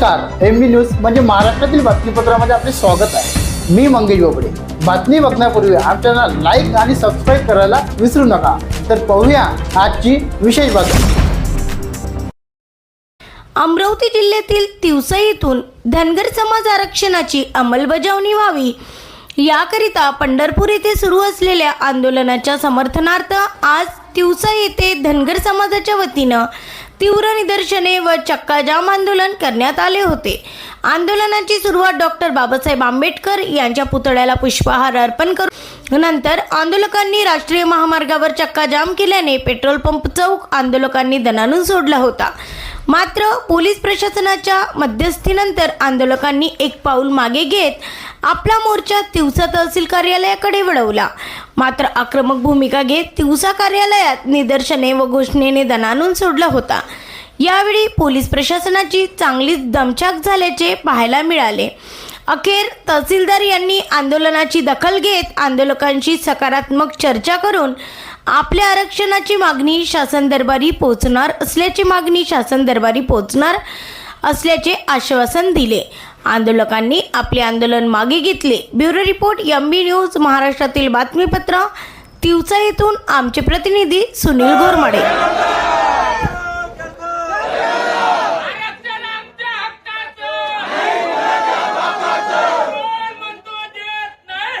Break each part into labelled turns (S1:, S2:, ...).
S1: नमस्कार M B news म्हणजे महाराष्ट्रातील बातमीपत्रामध्ये आपले स्वागत आहे. मी मंगेश बोबडे. बातमी बघण्यापूर्वी आमच्या लाईक आणि सबस्क्राईब करायला विसरू नका. तर पाहूया आजची विशेष बातमी.
S2: अमरावती जिल्ह्यातील तिवसा येथून धनगर समाज आरक्षणाची अंमलबजावणी व्हावी. याकरिता पंढरपूर येथे सुरू असलेल्या आंदोलनाच्या समर्थनार्थ आज तिवसा येथे धनगर समाजाच्या वतीनं तीव्र निदर्शने व चक्काजाम आंदोलन करण्यात आले होते. आंदोलनाची सुरुवात डॉक्टर बाबासाहेब आंबेडकर यांच्या पुतळ्याला पुष्पहार अर्पण करून नंतर आंदोलकांनी राष्ट्रीय महामार्गावर चक्काजाम केल्याने पेट्रोल पंप चौक आंदोलकांनी दणानून सोडला होता. मात्र पोलीस प्रशासनाच्या मध्यस्थीनंतर आंदोलकांनी एक पाऊल मागे घेत आपला मोर्चा तिवसा तहसील कार्यालयाकडे वळवला. मात्र आक्रमक भूमिका घेत तिवसा कार्यालयात निदर्शने व घोषणेने दणानून सोडला होता. यावेळी पोलीस प्रशासनाची चांगलीच दमछाक झाल्याचे पाहायला मिळाले. अखेर तहसीलदार यांनी आंदोलनाची दखल घेत आंदोलकांशी सकारात्मक चर्चा करून आपल्या आरक्षणाची मागणी शासन दरबारी पोहोचणार असल्याची मागणी शासन दरबारी पोहोचणार असल्याचे आश्वासन दिले. आंदोलकांनी आपले आंदोलन मागे घेतले. Bureau report M B news महाराष्ट्रातील बातमीपत्र तिवसा येथून आमचे प्रतिनिधी सुनील घोरमाडे
S3: आरक्षण आमच्या हक्काचं कोण म्हणतो देत नाही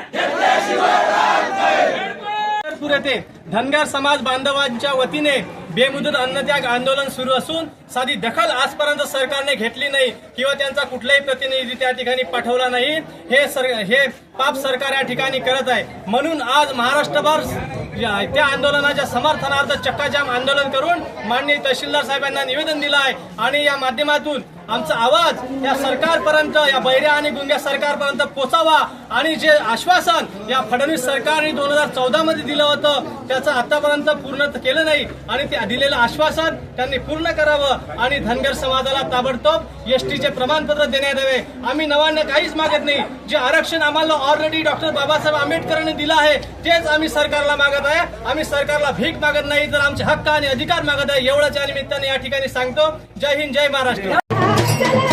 S4: पंढरपूर येथे धनगर समाज बांधवांच्या वतीने बेमुदत अन्नत्याग आंदोलन सुरू असून साधी दखल आजपर्यंत सरकारने घेतली नाही किंवा त्यांचा कुठलाही प्रतिनिधी त्या ठिकाणी पाठवला नाही. हे सर हे पाप सरकार या ठिकाणी करत आहे. म्हणून आज महाराष्ट्रभर त्या आंदोलनाच्या समर्थनार्थ चक्काजाम आंदोलन करून माननीय तहसीलदार साहेबांना निवेदन दिलं आहे. आणि या माध्यमातून आमचा आवाज या सरकारपर्यंत या बैऱ्या आणि गुंग्या सरकारपर्यंत पोचावा आणि जे आश्वासन या फडणवीस सरकारने दोन हजार चौदा मध्ये दिलं होतं त्याचं आतापर्यंत पूर्ण केलं नाही आणि ते दिलेलं आश्वासन त्यांनी पूर्ण करावं आणि धनगर समाजाला ताबडतोब एसटीचे प्रमाणपत्र देण्यात यावे. आम्ही नव्यानं काहीच मागत नाही. जे आरक्षण आम्हाला ऑलरेडी डॉक्टर बाबासाहेब आंबेडकरांनी दिलं आहे तेच आम्ही सरकारला मागत आहे. आम्ही सरकारला भीक मागत नाही तर आमचे हक्क आणि अधिकार मागत आहे. एवढ्याच्या निमित्ताने या ठिकाणी सांगतो. जय हिंद जय महाराष्ट्र.
S5: आणि बसून